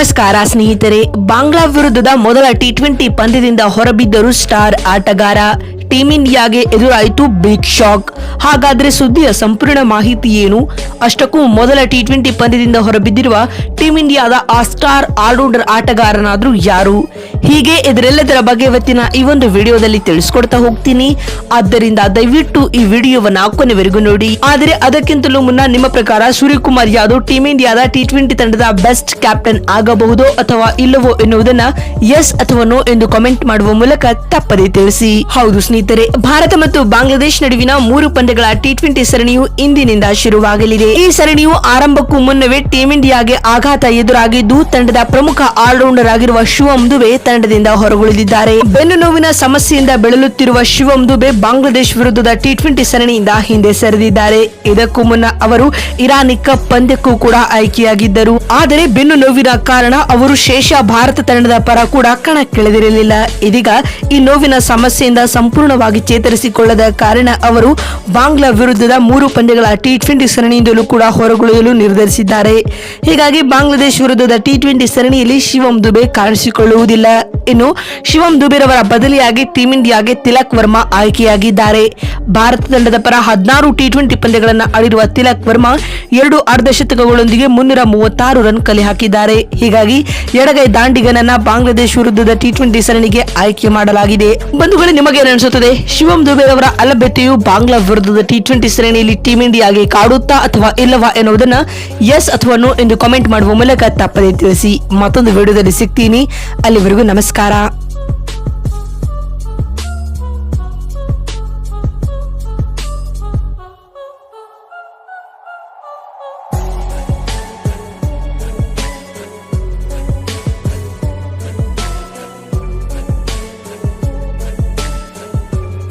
ನಮಸ್ಕಾರ ಸ್ನೇಹಿತರೆ, ಬಾಂಗ್ಲಾ ವಿರುದ್ಧದ ಮೊದಲ ಟಿ ಟ್ವೆಂಟಿ ಪಂದ್ಯದಿಂದ ಹೊರಬಿದ್ದರು ಸ್ಟಾರ್ ಆಟಗಾರ ಟೀಮ್ ಇಂಡಿಯಾಗೆ ಎದುರಾಯಿತು ಬಿಗ್ ಶಾಕ್. ಹಾಗಾದ್ರೆ ಸುದ್ದಿಯ ಸಂಪೂರ್ಣ ಮಾಹಿತಿ ಏನು? ಅಷ್ಟಕ್ಕೂ ಮೊದಲ ಟಿ ಟ್ವೆಂಟಿ ಪಂದ್ಯದಿಂದ ಹೊರಬಿದ್ದಿರುವ ಟೀಂ ಇಂಡಿಯಾದ ಆ ಸ್ಟಾರ್ ಆಲ್ರೌಂಡರ್ ಆಟಗಾರನಾದ್ರೂ ಯಾರು? ಹೀಗೆ ಇದರೆಲ್ಲದರ ಬಗ್ಗೆ ಇವತ್ತಿನ ಈ ಒಂದು ವಿಡಿಯೋದಲ್ಲಿ ತಿಳಿಸ್ಕೊಡ್ತಾ ಹೋಗ್ತೀನಿ. ಆದ್ದರಿಂದ ದಯವಿಟ್ಟು ಈ ವಿಡಿಯೋವನ್ನ ಕೊನೆವರೆಗೂ ನೋಡಿ. ಆದರೆ ಅದಕ್ಕಿಂತಲೂ ಮುನ್ನ ನಿಮ್ಮ ಪ್ರಕಾರ ಸೂರ್ಯಕುಮಾರ್ ಯಾದವ್ ಟೀಂ ಇಂಡಿಯಾದ ಟಿ ಟ್ವೆಂಟಿ ತಂಡದ ಬೆಸ್ಟ್ ಕ್ಯಾಪ್ಟನ್ ಆಗಬಹುದೋ ಅಥವಾ ಇಲ್ಲವೋ ಎನ್ನುವುದನ್ನ ಎಸ್ ಅಥವಾ ನೋ ಎಂದು ಕಾಮೆಂಟ್ ಮಾಡುವ ಮೂಲಕ ತಪ್ಪದೇ ತಿಳಿಸಿ. ಹೌದು ಸ್ನೇಹಿತರೆ, ಭಾರತ ಮತ್ತು ಬಾಂಗ್ಲಾದೇಶ್ ನಡುವಿನ ಮೂರು ಪಂದ್ಯಗಳ ಟಿ ಟ್ವೆಂಟಿ ಸರಣಿಯು ಇಂದಿನಿಂದ ಶುರುವಾಗಲಿದೆ. ಈ ಸರಣಿಯು ಆರಂಭಕ್ಕೂ ಮುನ್ನವೇ ಟೀಂ ಇಂಡಿಯಾಗೆ ಆಘಾತ ಎದುರಾಗಿದ್ದು, ತಂಡದ ಪ್ರಮುಖ ಆಲ್ರೌಂಡರ್ ಆಗಿರುವ ಶಿವಂ ದುಬೆ ತಂಡದಿಂದ ಹೊರಗುಳಿದಿದ್ದಾರೆ. ಬೆನ್ನು ನೋವಿನ ಸಮಸ್ಯೆಯಿಂದ ಬೆಳಲುತ್ತಿರುವ ಶಿವಂ ದುಬೆ ಬಾಂಗ್ಲಾದೇಶ್ ವಿರುದ್ಧದ ಟಿ ಟ್ವೆಂಟಿ ಸರಣಿಯಿಂದ ಹಿಂದೆ ಸರಿದಿದ್ದಾರೆ. ಇದಕ್ಕೂ ಮುನ್ನ ಅವರು ಇರಾನಿ ಕಪ್ ಪಂದ್ಯಕ್ಕೂ ಕೂಡ ಆಯ್ಕೆಯಾಗಿದ್ದರು. ಆದರೆ ಬೆನ್ನು ನೋವಿನ ಕಾರಣ ಅವರು ಶೇಷ ಭಾರತ ತಂಡದ ಪರ ಕೂಡ ಕಣಕ್ಕಿಳಿದಿರಲಿಲ್ಲ. ಇದೀಗ ಈ ನೋವಿನ ಸಮಸ್ಯೆಯಿಂದ ಸಂಪೂರ್ಣವಾಗಿ ಚೇತರಿಸಿಕೊಳ್ಳದ ಕಾರಣ ಅವರು ಬಾಂಗ್ಲಾ ವಿರುದ್ಧದ ಮೂರು ಪಂದ್ಯಗಳ ಟಿ ಟ್ವೆಂಟಿ ಸರಣಿಯಿಂದಲೂ ಕೂಡ ಹೊರಗುಳಿಯಲು ನಿರ್ಧರಿಸಿದ್ದಾರೆ. ಹೀಗಾಗಿ ಬಾಂಗ್ಲಾದೇಶ್ ವಿರುದ್ಧದ ಟಿ ಟ್ವೆಂಟಿ ಸರಣಿಯಲ್ಲಿ ಶಿವಂ ದುಬೆ ಕಾಣಿಸಿಕೊಳ್ಳುವುದಿಲ್ಲ ಇನ್ನು ಶಿವಂ ದುಬೆರವರ ಬದಲಿಯಾಗಿ ಟೀಂ ಇಂಡಿಯಾಗೆ ತಿಲಕ್ ವರ್ಮಾ ಆಯ್ಕೆಯಾಗಿದ್ದಾರೆ. ಭಾರತ ತಂಡದ ಪರ ಹದಿನಾರು ಟಿ ಟ್ವೆಂಟಿ ಪಂದ್ಯಗಳನ್ನು ಆಡಿರುವ ತಿಲಕ್ ವರ್ಮಾ ಎರಡು ಅರ್ಧಶತಕಗಳೊಂದಿಗೆ ಮುನ್ನೂರ ಮೂವತ್ತಾರು ರನ್ ಕಲೆ ಹಾಕಿದ್ದಾರೆ. ಹೀಗಾಗಿ ಎಡಗೈ ದಾಂಡಿಗನನ್ನ ಬಾಂಗ್ಲಾದೇಶ್ ವಿರುದ್ಧದ ಟಿ ಟ್ವೆಂಟಿ ಸರಣಿಗೆ ಆಯ್ಕೆ ಮಾಡಲಾಗಿದೆ. ಬಂಧುಗಳೇ ನಿಮಗೆ ಅನಿಸುತ್ತದೆ? ಶಿವಂ ದುಬೆ ಅವರ ಅಲಭ್ಯತೆಯು ಬಾಂಗ್ಲಾ ವಿರುದ್ಧದ ಟಿ ಟ್ವೆಂಟಿ ಶ್ರೇಣಿಯಲ್ಲಿ ಟೀಮ್ ಇಂಡಿಯಾಗೆ ಕಾಡುತ್ತಾ ಅಥವಾ ಇಲ್ಲವಾ ಎನ್ನುವುದನ್ನ ಎಸ್ ಅಥವಾ ನೋ ಎಂದು ಕಾಮೆಂಟ್ ಮಾಡುವ ಮೂಲಕ ತಪ್ಪದೇ ತಿಳಿಸಿ. ಮತ್ತೊಂದು ವಿಡಿಯೋದಲ್ಲಿ ಸಿಗ್ತೀನಿ. ಅಲ್ಲಿವರೆಗೂ ನಮಸ್ಕಾರ.